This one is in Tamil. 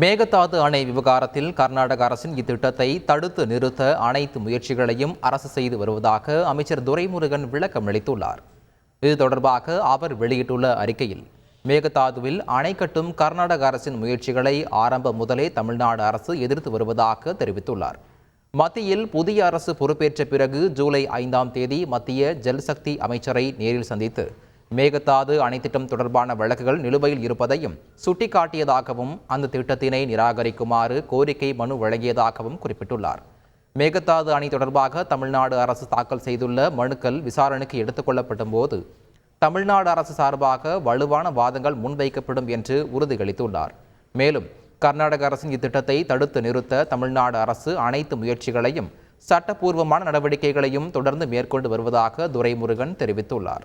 மேகதாது அணை விவகாரத்தில் கர்நாடக அரசின் இத்திட்டத்தை தடுத்து நிறுத்த அனைத்து முயற்சிகளையும் அரசு செய்து வருவதாக அமைச்சர் துரைமுருகன் விளக்கம் அளித்துள்ளார். இது தொடர்பாக அவர் வெளியிட்டுள்ள அறிக்கையில் மேகதாதுவில் அணை கட்டும் கர்நாடக அரசின் முயற்சிகளை ஆரம்ப முதலே தமிழ்நாடு அரசு எதிர்த்து வருவதாக தெரிவித்துள்ளார். மத்தியில் புதிய அரசு பொறுப்பேற்ற பிறகு ஜூலை ஐந்தாம் தேதி மத்திய ஜல்சக்தி அமைச்சரை நேரில் சந்தித்து மேகதாது அணைத்திட்டம் தொடர்பான வழக்குகள் நிலுவையில் இருப்பதையும் சுட்டிக்காட்டியதாகவும் அந்த திட்டத்தினை நிராகரிக்குமாறு கோரிக்கை மனு வழங்கியதாகவும் குறிப்பிட்டுள்ளார். மேகதாது அணை தொடர்பாக தமிழ்நாடு அரசு தாக்கல் செய்துள்ள மனுக்கள் விசாரணைக்கு எடுத்துக்கொள்ளப்படும் போது தமிழ்நாடு அரசு சார்பாக வலுவான வாதங்கள் முன்வைக்கப்படும் என்று உறுதியளித்துள்ளார். மேலும் கர்நாடக அரசின் இத்திட்டத்தை தடுத்து நிறுத்த தமிழ்நாடு அரசு அனைத்து முயற்சிகளையும் சட்டப்பூர்வமான நடவடிக்கைகளையும் தொடர்ந்து மேற்கொண்டு வருவதாக துரைமுருகன் தெரிவித்துள்ளார்.